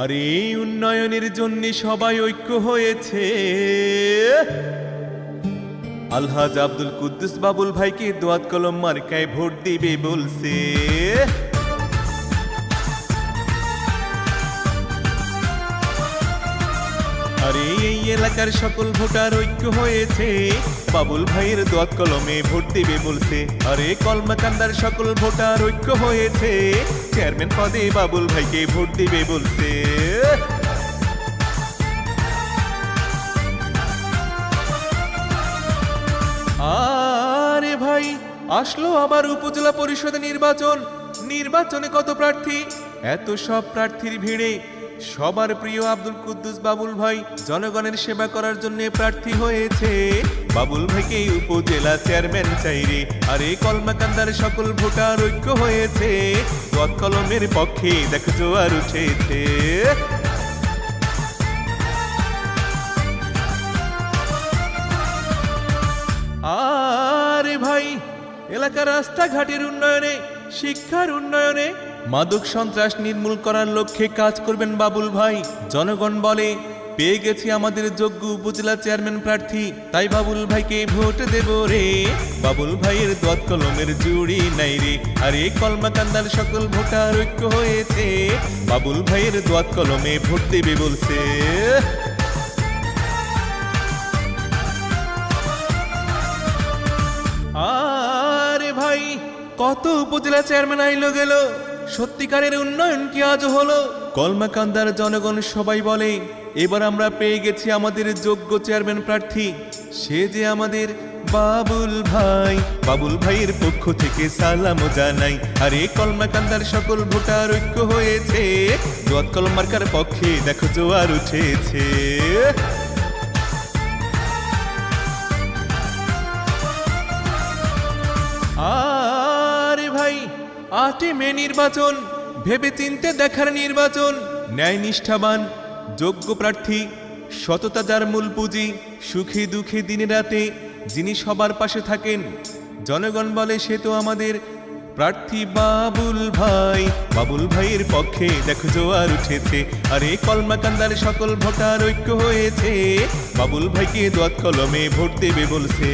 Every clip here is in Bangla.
আর এই উন্নয়নের জন্য সবাই ঐক্য হয়েছে। আলহাজ আব্দুল কুদ্দুস বাবুল ভাইকে দোয়াত কলম মার্কায় ভোট দিবে বলছে। আরে এই এলাকার সকল ভোটার ঐক্য হয়েছে। বাবুল ভাইয়ের দোয়াত কলমে ভোট দিবে বলছে। আরে কলমাকান্দার সকল ভোটার ঐক্য হয়েছে। চেয়ারম্যান পদে বাবুল ভাইকে ভোট দিবে বলছে। আরে ভাই, আসলো আবার উপজেলা পরিষদ নির্বাচন। নির্বাচনে কত প্রার্থী? এত সব প্রার্থীর ভিড়ে সবার প্রিয় আব্দুল কুদ্দুস বাবুল ভাই জনগণের সেবা করার জন্য প্রার্থী হয়েছে। বাবুল ভাইকে উপজেলা চেয়ারম্যান চাইরে আর এই কলমাকান্দার সকল ভোটার ঐক্য হয়েছে। দোয়াত কলমের পক্ষে দেখ জোয়ার উঠেছে। আরে ভাই, এলাকার রাস্তাঘাটের উন্নয়নে, শিক্ষার উন্নয়নে মাদক সন্ত্রাস নির্মূল করার লক্ষ্যে কাজ করবেন বাবুল ভাই। জনগণ বলে, পেয়ে গেছি আমাদের যোগ্য উপজেলা চেয়ারম্যান প্রার্থী। তাই বাবুল ভাইকে ভোট দেব রে। বাবুল ভাইয়ের দোয়াত কলমের জুড়ি নাই রে। আর এই কলমাকান্দার সকল ভোটার ঐক্য হয়েছে। বাবুল ভাইয়ের দোয়াত কলমে ভোট দেবে বলছে। আরে ভাই, কত উপজেলা চেয়ারম্যান আইলো গেল। সত্যিকারের উন্নয়ন কি আজ হলো? কলমাকান্দার জনগণ সবাই বলে, এবার আমরা পেয়ে গেছি আমাদের যোগ্য চেয়ারম্যান প্রার্থী। সে যে আমাদের বাবুল ভাই। বাবুল ভাইয়ের পক্ষ থেকে সালাম জানাই। আরে, কলমাকান্দার সকল ভোটার ঐক্য হয়েছে। পক্ষে দেখো জোয়ার উঠেছে। আটে মে নির্বাচন ভেবে চিনতে দেখার নির্বাচন ন্যায় নিষ্ঠাবান যোগ্য প্রার্থী, সততা যার মূল পুঁজি, সুখে দুঃখে দিনে রাতে যিনি সবার পাশে থাকেন, জনগণ বলে সে তো আমাদের প্রার্থী বাবুল ভাই। বাবুল ভাইয়ের পক্ষে দেখো জোয়ার উঠেছে, আরে কলমাকান্দার সকল ভোটার ঐক্য হয়েছে। বাবুল ভাইকে দোয়াত কলমে ভোট দেবে বলছে।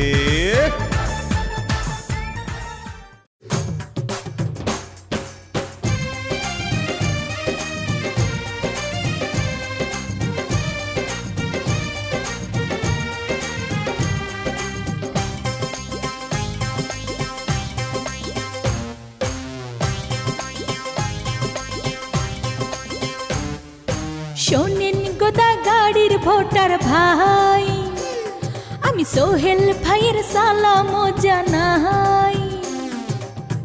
ভাই। আমি সোহেল ভাইয়ের সালাম জানাই।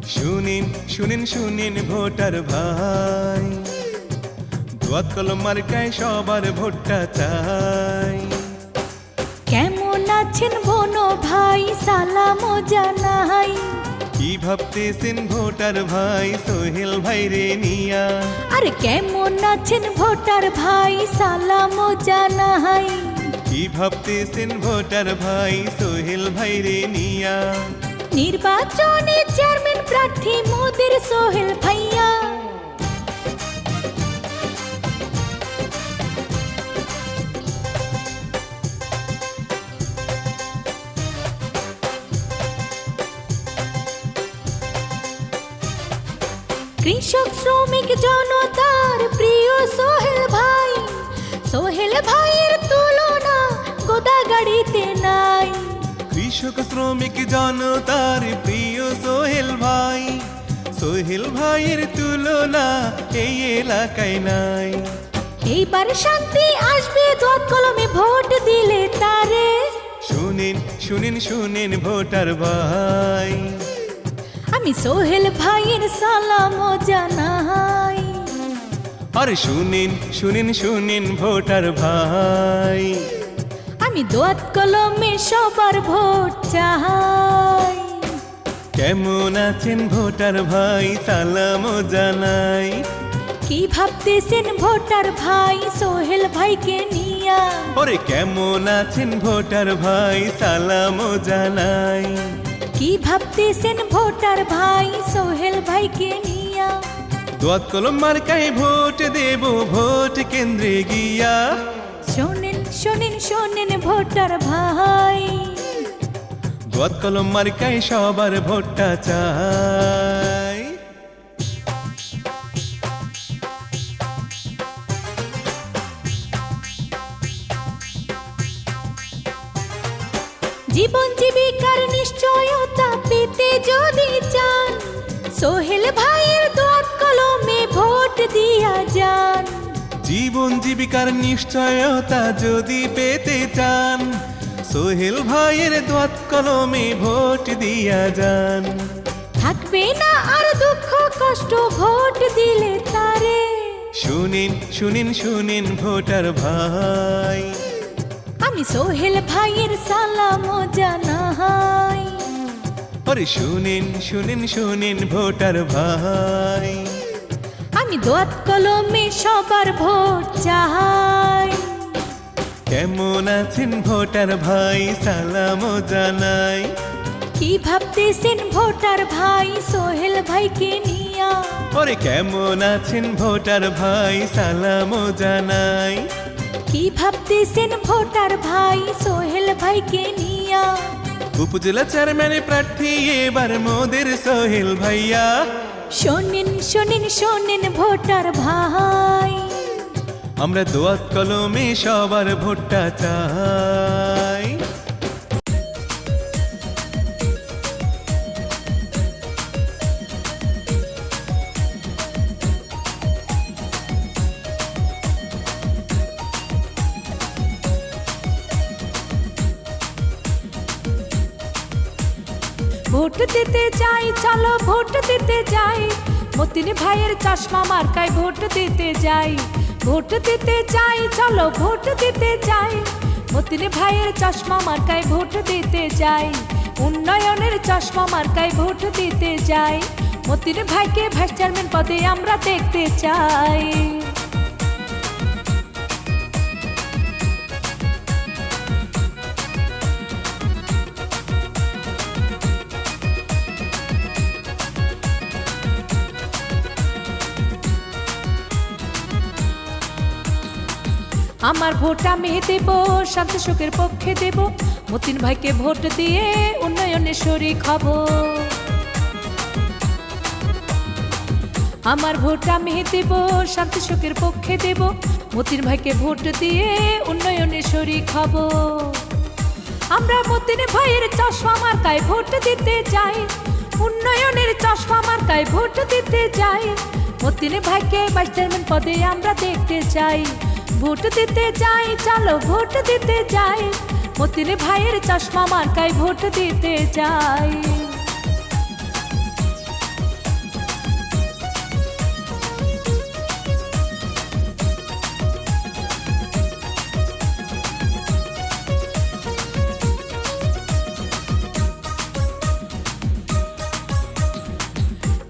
শুনিন শুনিন শুনিন ভোটার ভাই। দোয়াত কলম মার্কায় সবার ভোটটা চাই। কেমন আছেন বোনো ভাই? সালাম জানাই। কি ভাবতেছেন ভোটার ভাই? সোহেল ভাই রে নিয়া। আরে কেমন আছেন ভোটার ভাই? সালাম জানাই। কি ভাবতেছেন ভোটার ভাই সোহেল ভাই রে নিয়া নির্বাচনে চেয়ারম্যান প্রার্থী মোদের সোহেল ভাইয়া কৃষক শ্রমিক জনতার কৃষক শ্রমিক জনতার প্রিয় সোহেল ভাই। সোহেল ভাইয়ের তুলনা এই এলাকায় নাই। এইবার শান্তি আসবে দোয়াত কলমে ভোট দিলে তারে। শুনিন শুনিন শুনিন ভোটার ভাই। আমি সোহেল ভাইয়ের সালাম জানাই। আরে শুনিন শুনিন শুনিন ভোটার ভাই। আমি দোয়াত কলমে সবার ভোট চাই। কেমন আছেন ভোটার ভাই? সালাম জানাই। কি ভাবতেছেন ভোটার ভাই? সোহেল ভাইকে নিয়া। ওরে কেমন আছেন ভোটার ভাই? সালাম জানাই। কি ভাবতেছেন ভোটার ভাই? সোহেল ভাইকে নিয়া। দোয়াত কলম মার্কায় ভোট দেব ভোট কেন্দ্রে গিয়া। শোনেন শোনেন শোনেন ভোটার ভাই। দোয়াত কলম মার্কায় সবার ভোটটা চাই। জীবন জীবিকার নিশ্চয়তা পেতে যদি চান সোহেল ভাইয়ের জীবন জীবিকার নিশ্চয়তা যদি পেতে চান সোহেল ভাইয়ের দোয়াত কলমে ভোট দিয়া যান। থাকবে না আর দুঃখ কষ্ট ভোট দিলে তারে। শুনিন শুনিন শুনিন ভোটার ভাই। আমি সোহেল ভাইয়ের সালাম জানাই। আরে শুনিন শুনিন শুনিন ভোটার ভাই। আমি দোয়াত কলমে সবার ভোট চাই। কেমন আছেন ভোটার ভাই? সালাম জানাই। কি ভাবতেছেন ভোটার ভাই? সোহেল ভাইকে নিয়া। ওরে কেমন আছেন ভোটার ভাই? সালাম জানাই। কি ভাবতেছেন ভোটার ভাই? সোহেল ভাইকে নিয়া। উপজেলা চেয়ারম্যানের প্রার্থী এবার মোদের সোহেল ভাইয়া। শোনেন শোনেন শোনেন ভোটার ভাই। আমরা দোয়াত কলমে সবার ভোটটা চাই। ভোট দিতে যাই, চলো ভোট দিতে যাই। মতিন ভাইয়ের চশমা মার্কায় ভোট দিতে যাই। ভোট দিতে যাই, চলো ভোট দিতে যাই। মতিন ভাইয়ের চশমা মার্কায় ভোট দিতে যাই। উন্নয়নের চশমা মার্কায় ভোট দিতে যাই। মতিন ভাইকে ভাইস চেয়ারম্যান পদে আমরা দেখতে চাই। আমার ভোট আমি দেব, শান্ত সুখের পক্ষে দেব। মতিন ভাইকে ভোট দিয়ে উন্নয়নে শরিক হব। আমার ভোট আমি দেব, শান্ত সুখের পক্ষে দেব। মতিন ভাইকে ভোট দিয়ে উন্নয়নে শরিক হব। আমরা মতিন ভাইয়ের চশমা মার্কায় ভোট দিতে যাই। উন্নয়নের চশমা মার্কায় ভোট দিতে যাই। মতিন ভাইকে ভাইস চেয়ারম্যান পদে আমরা দেখতে চাই। ভোট দিতে যাই চলো ভোট দিতে যাই মতিন ভাইয়ের চশমা মার্কায় ভোট দিতে যাই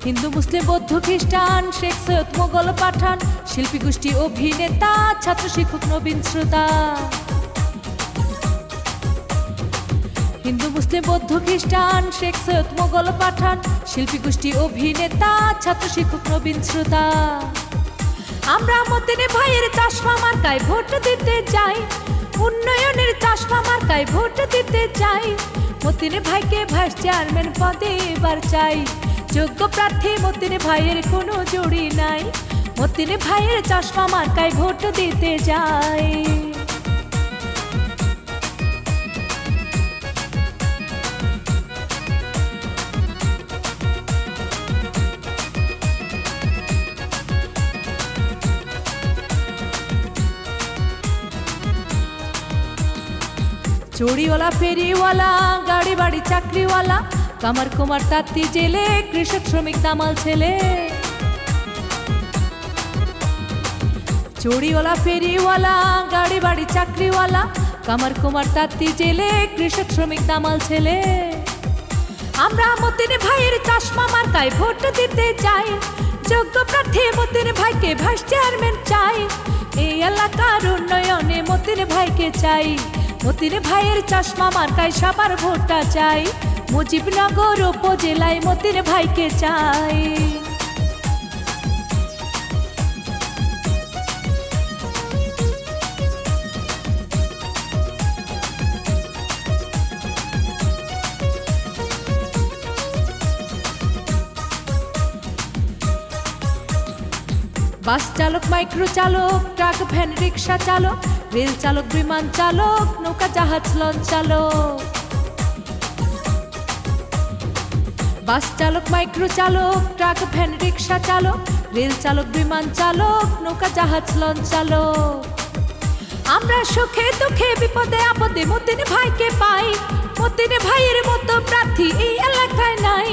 হিন্দু, মুসলিম, বৌদ্ধ, খ্রিস্টান, শেখ, সৈয়দ, মোগল, পাঠান শিল্পী গোষ্ঠী অভিনেতা, ছাত্র শিক্ষক, নবীন শ্রোতা। হিন্দু, মুসলিম, বৌদ্ধ, খ্রিস্টান, শেখ সৈয়দ, মোগল পাঠান, শিল্পী গোষ্ঠী অভিনেতা, ছাত্র শিক্ষক, নবীন শ্রোতা। আমরা মতিনে ভাইয়ের চশমা মার্কায় ভোট দিতে যাই উন্নয়নের চশমা মার্কায় ভোট দিতে চাই। মতিনে ভাইকে ভাইস চেয়ারম্যান পদে এবার চাই, যোগ্য প্রার্থী মতিনে ভাইয়ের কোনো জুড়ি নাই। মতিনে ভাইয়ের চশমা মার্কায় ভোট দিতে যাই চুড়িওয়ালা, ফেরিওয়ালা গাড়ি বাড়ি চাকরিওয়ালা, কামার কুমার, তাঁতি, জেলে, কৃষক, শ্রমিক, দামাল ছেলে। চুড়িওয়ালা, ফেরিওয়ালা গাড়ি বাড়ি চাকরিওয়ালা, কামার কুমার, তাঁতি, জেলে, কৃষক, শ্রমিক, দামাল ছেলে। আমরা মতিন ভাইয়ের চশমা মার্কায় ভোট দিতে চাই। যোগ্য প্রার্থী মতিন ভাইকে ভাইস চেয়ারম্যান চাই। এই এলাকার উন্নয়নে মতিন ভাইকে চাই। মতিন ভাইয়ের চশমা মার্কায় সবার ভোটটা চাই। মুজিবনগর উপজেলায় মতিন ভাইকে চাই। বাস চালক মাইক্রো চালক ট্রাক, ভ্যান, রিক্সা চালক, রেল চালক, বিমান চালক, নৌকা, জাহাজ, লঞ্চ চালক। বাস চালক মাইক্রো চালক ট্রাক, ভ্যান, রিক্সা চালক, রেল চালক, বিমান চালক, নৌকা, জাহাজ, লঞ্চ চালক। আমরা সুখে দুঃখে বিপদে আপদে মতিন ভাইকে পাই। মতিন ভাইয়ের মতো প্রার্থী এই এলাকায় নাই।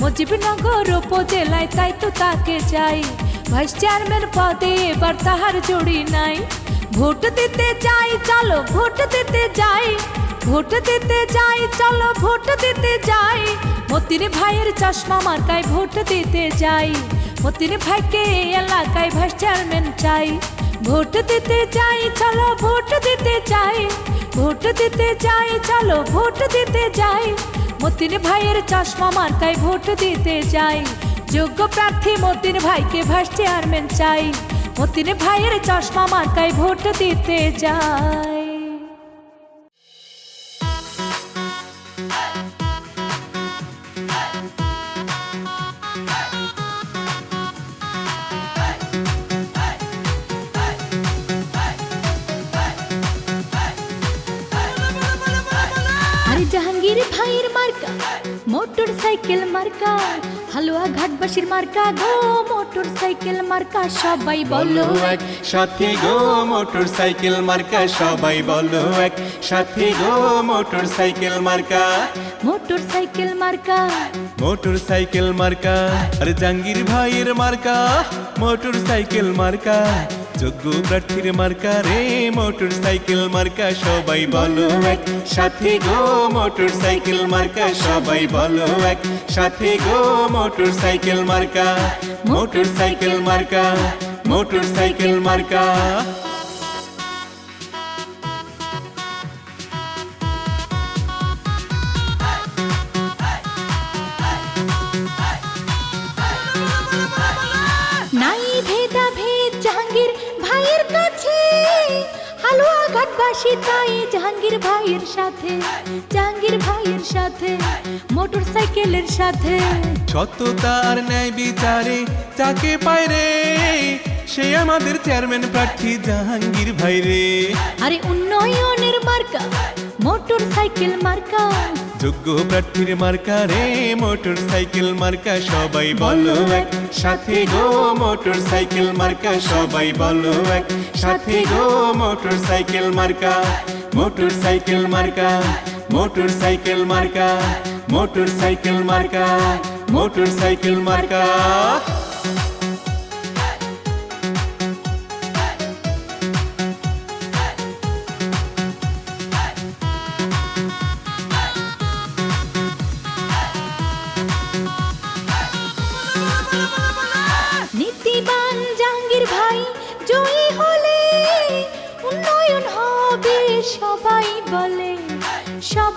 মুজিবনগর উপজেলায় তাই তো তাকে চাই। ভাইস চেয়ারম্যান পদে এবার তাহার জড়ি নাই ভোট দিতে যাই চলো ভোট দিতে যাই ভোট দিতে যাই চলো ভোট দিতে যাই মতিন ভাইয়ের চশমা মার্কায় ভোট দিতে যাই মতিন ভাইকে এলাকায় ভাইস চেয়ারম্যান চাই ভোট দিতে যাই চলো ভোট দিতে যাই ভোট দিতে যাই চলো ভোট দিতে যাই মতিন ভাইয়ের চশমা মার্কায় ভোট দিতে যাই যোগ্য প্রার্থী মতিন ভাইকে ভাইস চেয়ারম্যান চাই। মতিন ভাইয়ের চশমা মার্কায় ভোট দিতে আরে জাহাঙ্গীর ভাইয়ের মার্কা মোটর সাইকেল মার্কা। হালুয়া ঘাটবাসীর মার্কা গো মোটর সাইকেল মার্কা সবাই বলো এক। সাথে গো মোটর সাইকেল মার্কা সবাই বলো এক। সাথে গো মোটর সাইকেল মার্কা। মোটর সাইকেল মার্কা। মোটর সাইকেল মার্কা আর জাঙ্গির ভাইয়ের মার্কা। মোটর সাইকেল মার্কা। যোগ্য প্রার্থীর মার্কা রে, মোটর সাইকেল মার্কা সবাই বলো এক। সাথে গো, মোটর সাইকেল মার্কা সবাই বলো এক। সাথে গো, মোটর সাইকেল মার্কা, মোটর সাইকেল মার্কা, মোটর সাইকেল মার্কা। ঘাটবাসী তাই জাহাঙ্গীর ভাইয়ের সাথে জাহাঙ্গীর ভাইয়ের সাথে মোটর সাইকেলের সাথে। যত তার ন্যায় বিচারে যাকে পায় রে সে আমাদের চেয়ারম্যান প্রার্থী জাহাঙ্গীর ভাই রে। আরে উন্নয়নের মার্কা মোটর সাইকেল মার্কা। যোগ্য প্রার্থীর মার্কা রে মোটর সাইকেল মার্কা, সবাই বলো এক। সাথে গো মোটর সাইকেল মার্কা, সবাই বলো এক। সাথে গো মোটর সাইকেল মার্কা মোটর সাইকেল মার্কা মোটর সাইকেল মার্কা মোটর সাইকেল মার্কা মোটর সাইকেল মার্কা।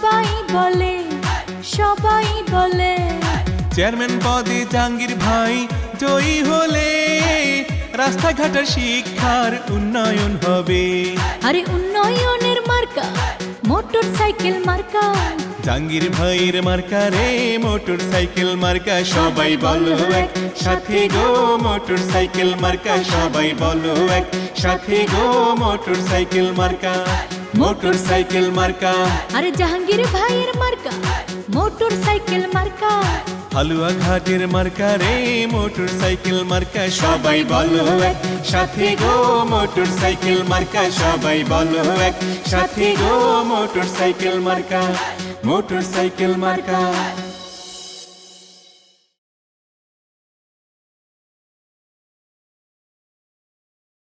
সবাই বলে সবাই বলে। চেয়ারম্যান পদে জাহাঙ্গীর ভাই জয়ী হলে রাস্তাঘাটের শিক্ষার উন্নয়ন হবে। আরে উন্নয়নের মার্কা মোটর সাইকেল মার্কা। জাহাঙ্গীর ভাইয়ের মার্কা রে মোটর সাইকেল মার্কা সবাই বলো এক সাথে গো মোটর সাইকেল মার্কা সবাই বলো এক সাথে গো মোটর সাইকেল মার্কা মোটর সাইকেল মার্কা। আরে জাহাঙ্গীর ভাইয়ের মার্কা মোটর সাইকেল মার্কা। হালুয়া ঘাটের মার্কা রে মোটর সাইকেল মার্কা সবাই বলো এক। সাথে গো মোটর সাইকেল মার্কা সবাই বলো এক। সাথে গো মোটর সাইকেল মার্কা মোটর সাইকেল মার্কা।